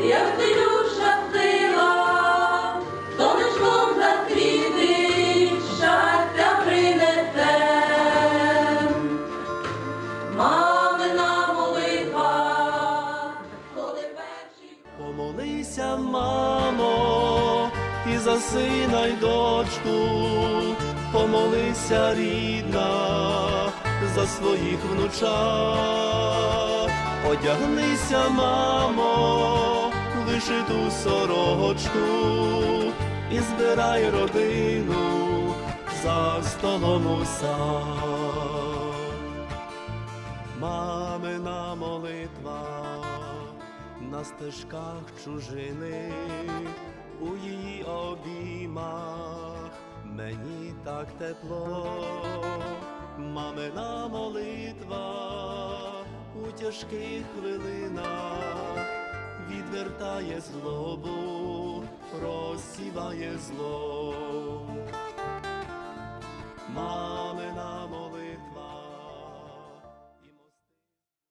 як ти щастила, сонечком закрітить, щастя принесе, мамина молитва, коли перші помолися, мамо, і за сина й дочку, помолися рідна. За своїх внучат, одягнися, мамо вишиту сорочку, і збирай родину за столом у сад. Мамина молитва на стежках чужини, у її обіймах. Мені так тепло, мамина молитва у тяжких хвилинах відвертає злобу, розсіває зло.